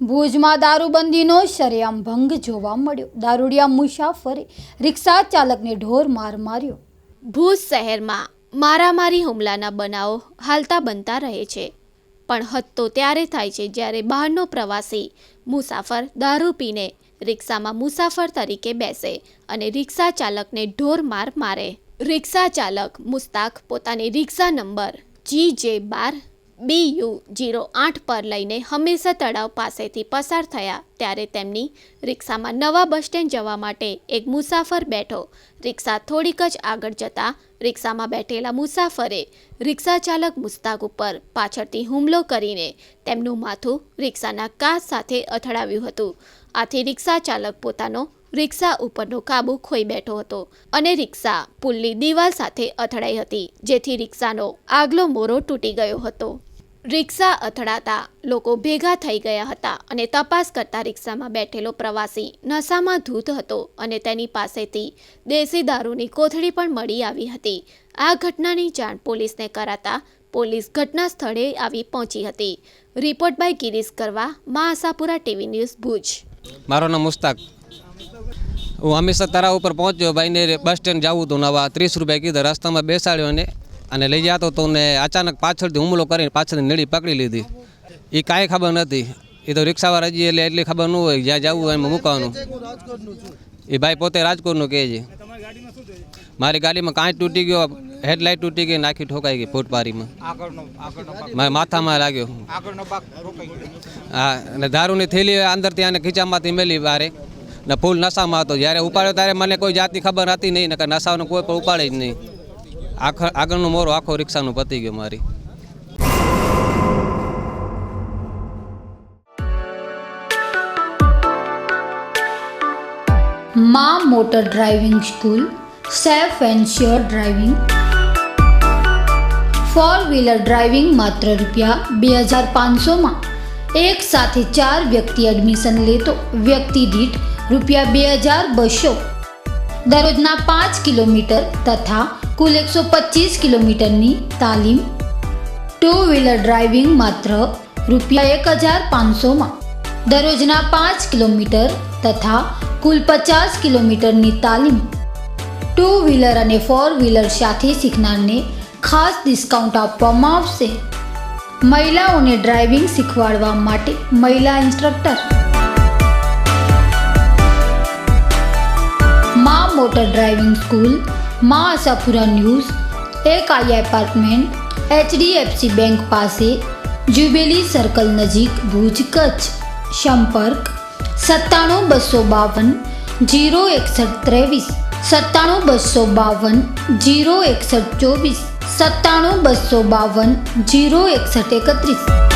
ભુજમાં દારૂબંધીનો શરેઆમ ભંગ જોવા મળ્યો. દારૂડિયા મુસાફરે રિક્ષા ચાલકને ઢોર માર માર્યો. ભુજ શહેરમાં મારામારી હુમલાના બનાવો હાલતા બનતા રહે છે. પણ હદ તો ત્યારે થાય છે જ્યારે બહારનો પ્રવાસી મુસાફર દારૂ પીને રિક્ષામાં મુસાફર તરીકે બેસે અને રિક્ષા ચાલકને ઢોર માર મારે. રિક્ષા ચાલક મુસ્તાક પોતાની રિક્ષા નંબર જી જે બાર બી યુ જીરો આઠ પર લઈને હંમેશા તળાવ પાસેથી પસાર થયા ત્યારે તેમની રિક્ષામાં નવા બસ સ્ટેન્ડ જવા માટે એક મુસાફર બેઠો. રિક્ષા થોડીક જ આગળ જતાં રિક્ષામાં બેઠેલા મુસાફરે રિક્ષા ચાલક મુસ્તાક ઉપર પાછળથી હુમલો કરીને તેમનું માથું રિક્ષાના કાચ સાથે અથડાવ્યું હતું. આથી રિક્ષા ચાલક પોતાનો રિક્ષા ઉપરનો કાબુ ખોઈ બેઠો હતો અને રિક્ષા પુલની દિવાલ સાથે અથડાઈ હતી, જેથી રિક્ષાનો આગલો મોરો તૂટી ગયો હતો. રિક્ષા અથડાતા લોકો ભેગા થઈ ગયા હતા અને તપાસ કરતા રિક્ષામાં બેઠેલો પ્રવાસી નશામાં ધૂત હતો અને તેની પાસેથી દેશી દારૂની કોથળી પણ મળી આવી હતી. આ ઘટનાની જાણ પોલીસને કરાતા પોલીસ ઘટના સ્થળે આવી પહોંચી હતી. રિપોર્ટ બાય ગિરીશ કરવા મા આશાપુરા ટીવી ન્યૂઝ ભુજ. મારો નામ મુસ્તાક. હું હંમેશા તારા ઉપર પહોંચ્યો, ભાઈને બસ સ્ટેન્ડ જવું હતું નવા ત્રીસ રૂપિયા કીધા, રસ્તામાં બેસાડ્યો ને અને લઈ જતો તો ને અચાનક પાછળથી હુમલો કરીને પાછળથી નળી પકડી લીધી. એ કાંઈ ખબર નથી એ તો રિક્ષાવાળા હજી એટલે એટલી ખબર ન હોય જ્યાં જવું હોય એમાં મૂકવાનું. એ ભાઈ પોતે રાજકોટનું કહે છે. મારી ગાડીમાં કાંઈ તૂટી ગયો હેડલાઇટ તૂટી ગઈ, નાખી ઠોકાઈ ગઈ ફૂટપારીમાં. મારા માથામાં લાગ્યો. હા, અને દારૂની થેલી અંદર ત્યાં ને ખીચામાંથી મેલી બારે. ને ફૂલ નશામાં હતો. જ્યારે ઉપાડ્યો ત્યારે મને કોઈ જાતની ખબર હતી નહીં, નકર નશાનો કોઈ પણ ઉપાડે જ નહીં. આખ આગળનો મોરો આખો રિક્ષાનું પતી ગયો મારી. માં motor driving school safe and sure driving. Four wheeler driving માત્ર રૂપિયા બે હજાર પાંચસોમાં. એક સાથે ચાર વ્યક્તિ એડમિશન લેતો, વ્યક્તિ દીઠ રૂપિયા બે હજાર બસો. દરરોજના પાંચ કિલોમીટર તથા કુલ એકસો પચીસ કિલોમીટરની તાલીમ. ટુ વ્હીલર ડ્રાઇવિંગ માત્ર રૂપિયા એક હજાર પાંચસોમાં. દરરોજના પાંચ કિલોમીટર તથા કુલ પચાસ કિલોમીટરની તાલીમ. ટુ વ્હીલર અને ફોર વ્હીલર સાથે શીખનારને ખાસ ડિસ્કાઉન્ટ આપવામાં આવશે. મહિલાઓને ડ્રાઇવિંગ શીખવાડવા માટે મહિલા ઇન્સ્ટ્રક્ટર મા મોટર ડ્રાઇવિંગ સ્કૂલ મા આશાપુરા ન્યૂઝ એક આઈ એપાર્ટમેન્ટ એચડીએફસી બેંક પાસે જ્યુબેલી સર્કલ નજીક ભુજ કચ્છ સંપર્ક સત્તાણું બસો બાવન જીરો એકસઠ ત્રેવીસ સત્તાણું બસો બાવન જીરો એકસઠ ચોવીસ સત્તાણું બસો બાવન જીરો એકસઠ એકત્રીસ